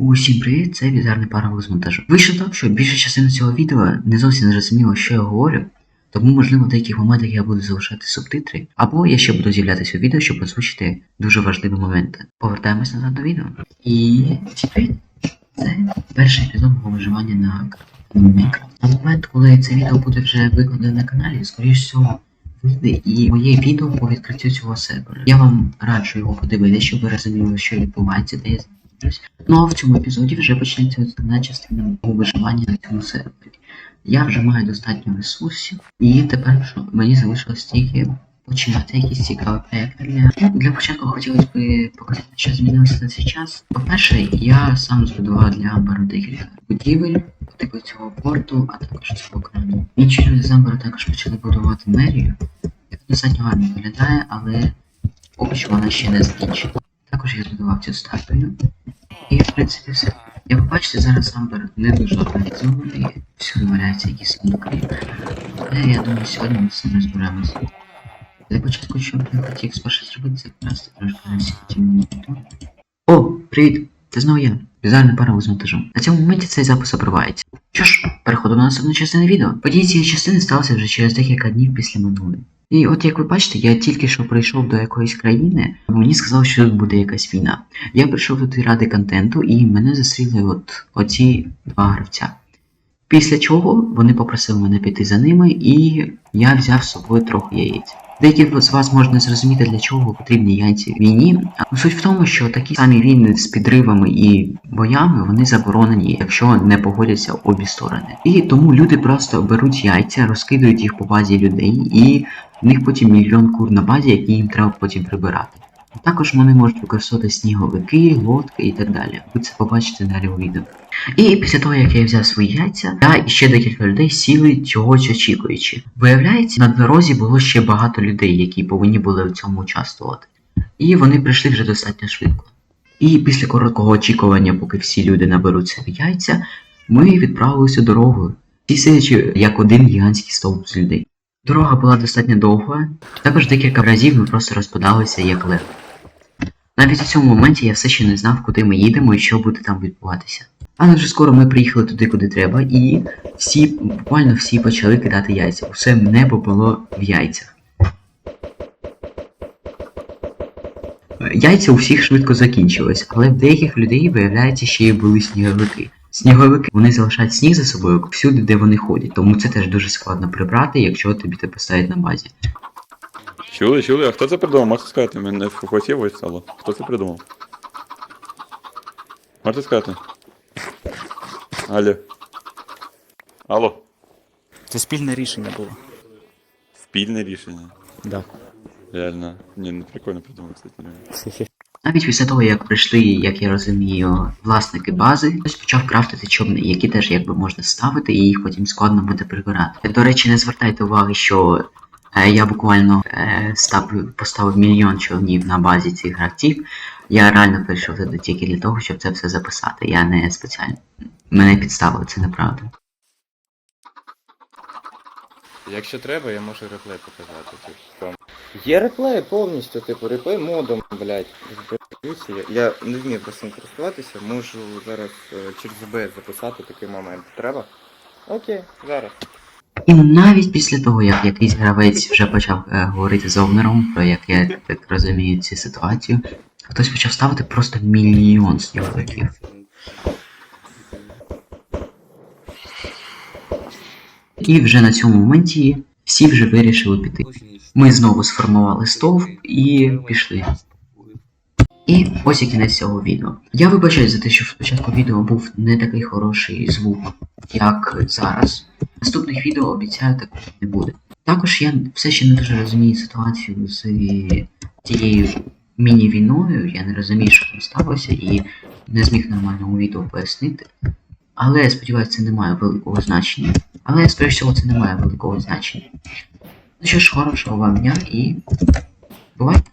Усім привіт, це візарний паровоз з монтажу. Вийшло так, що більша частина цього відео не зовсім зрозуміло, що я говорю, тому можливо в деяких моментах я буду залишати субтитри, або я ще буду з'являтися у відео, щоб озвучити дуже важливі моменти. Повертаємось назад до відео. І привіт! Це перший епізод мого виживання на Minecraft. На момент, коли це відео буде вже викладено на каналі, скоріш всього, вийде і моє відео по відкриттю цього сервера. Я вам раджу його подивитися, щоб ви розуміли, що відбувається, де. Ну а в цьому епізоді вже почнеться основна частина мого виживання на цьому сервері. Я вже маю достатньо ресурсів, і тепер мені залишилось тільки починати якісь цікаві проекти для. Для початку хотілося б показати, що змінилося за цей час. По-перше, я сам збудував для Амбару декілька будівель, типу цього порту, а також цього крану. Інші люди з Амбару також почали будувати мерію, яка достатньо гарно виглядає, але поки що вона ще не закінчена. Також я збудував цю статую. І в принципі все. Як ви бачите, зараз Амбер не дуже організований, всюди валяються якісь сундуки. Але я думаю, сьогодні ми з цим розберемося. Для початку, що я хотів спершу зробити, це просто трошки насіяти монітор. О, привіт! Це знову я. Візуальна пара з монтажом. На цьому моменті цей запис обривається. Що ж, переходимо на наступну частину відео. Події цієї частини сталися вже через декілька днів після минулої. І от як ви бачите, я тільки що прийшов до якоїсь країни, мені сказали, що тут буде якась війна. Я прийшов туди ради контенту, і мене зустріли от оці два гравця. Після чого вони попросили мене піти за ними, і я взяв з собою трохи яєць. Деякі з вас можуть не зрозуміти, для чого потрібні яйці в війні. А суть в тому, що такі самі війни з підривами і боями вони заборонені, якщо не погодяться обі сторони. І тому люди просто беруть яйця, розкидають їх по базі людей, і в них потім мільйон кур на базі, які їм треба потім прибирати. Також вони можуть використовувати сніговики, лодки і так далі. Ви це побачите далі у відео. І після того, як я взяв свої яйця, я і ще декілька людей сіли чогось очікуючи. Виявляється, на дорозі було ще багато людей, які повинні були в цьому участвувати. І вони прийшли вже достатньо швидко. І після короткого очікування, поки всі люди наберуть собі яйця, ми відправилися дорогою, сидячи як один гігантський стовп з людей. Дорога була достатньо довга, також декілька разів ми просто розпадалися як лев. Навіть у цьому моменті я все ще не знав, куди ми їдемо і що буде там відбуватися. Але вже скоро ми приїхали туди, куди треба, і всі, буквально всі почали кидати яйця. Усе небо було в яйцях. Яйця у всіх швидко закінчились, але в деяких людей, виявляється, ще й були сніговики. Сніговики вони залишають сніг за собою всюди, де вони ходять, тому це теж дуже складно прибрати, якщо тобі це поставить на базі. Чули, чули, а хто це придумав? Можете сказати, мене в хвості ось стало. Хто це придумав? Можете сказати? Алло. Алло. Це спільне рішення було. Спільне рішення. Да. Реально. Ні, ну прикольно придумав, кстати. реально. Навіть після того, як прийшли, як я розумію, власники бази, хтось почав крафтити човни, які теж якби можна ставити, і їх потім складно буде прибирати. До речі, не звертайте уваги, що е, я буквально е, став, поставив мільйон човнів на базі цих гравців. Я реально прийшов туди тільки для того, щоб це все записати. Я не спеціально. Мене підставили, це неправда. Якщо треба, я можу реплей показати. Типу. Є реплей повністю, типу, реплей модом, блядь. Я, не вмію просто ним користуватися, можу зараз е, через ОБС записати такий момент. Треба? Окей, зараз. І навіть після того, як якийсь гравець вже почав е, говорити з овнером, про як я так розумію цю ситуацію, хтось почав ставити просто мільйон сніговиків. І вже на цьому моменті всі вже вирішили піти. Ми знову сформували стовп і пішли. І ось і кінець цього відео. Я вибачаюсь за те, що спочатку відео був не такий хороший звук, як зараз. Наступних відео обіцяю такого не буде. Також я все ще не дуже розумію ситуацію з тією міні-війною. Я не розумію, що там сталося, і не зміг нормально у відео пояснити. Але сподіваюся, це не має великого значення. Але, скоріш всього, це не має великого значення. Ну що ж, хорошого вам дня і бувайте!